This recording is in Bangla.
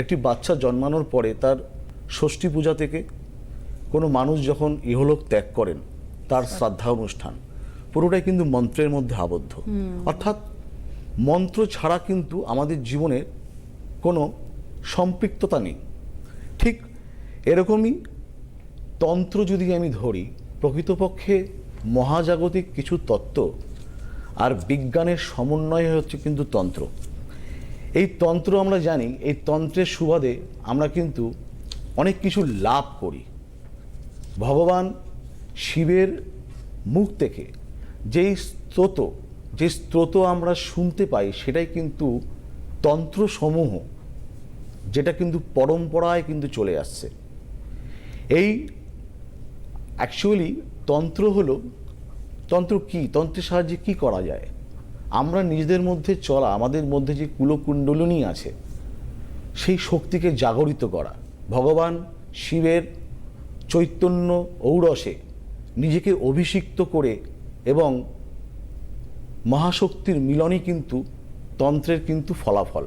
একটি বাচ্চা জন্মানোর পরে তার ষষ্ঠী পূজা থেকে কোনো মানুষ যখন ইহলোক ত্যাগ করেন তার শ্রাদ্ধা অনুষ্ঠান পুরোটাই কিন্তু মন্ত্রের মধ্যে আবদ্ধ। অর্থাৎ মন্ত্র ছাড়া কিন্তু আমাদের জীবনের কোনো সম্পৃক্ততা নেই। ঠিক এরকমই তন্ত্র যদি আমি ধরি প্রকৃতপক্ষে মহাজাগতিক কিছু তত্ত্ব আর বিজ্ঞানের সমন্বয় হচ্ছে কিন্তু তন্ত্র। এই তন্ত্র আমরা জানি, এই তন্ত্রের সুবাদে আমরা কিন্তু অনেক কিছু লাভ করি। ভগবান শিবের মুখ থেকে যেই স্রোত, যে স্রোত আমরা শুনতে পাই সেটাই কিন্তু তন্ত্রসমূহ, যেটা কিন্তু পরম্পরায় কিন্তু চলে আসছে। এই অ্যাকচুয়ালি তন্ত্র হলো, তন্ত্র কি? তন্ত্রের সাহায্যে কি করা যায়? আমরা নিজেদের মধ্যে চলা, আমাদের মধ্যে যে কুলকুণ্ডলিনী আছে, সেই শক্তিকে জাগরিত করা। ভগবান শিবের চৈতন্য ঔরসে নিজেকে অভিষিক্ত করে এবং মহাশক্তির মিলনই কিন্তু তন্ত্রের কিন্তু ফলাফল।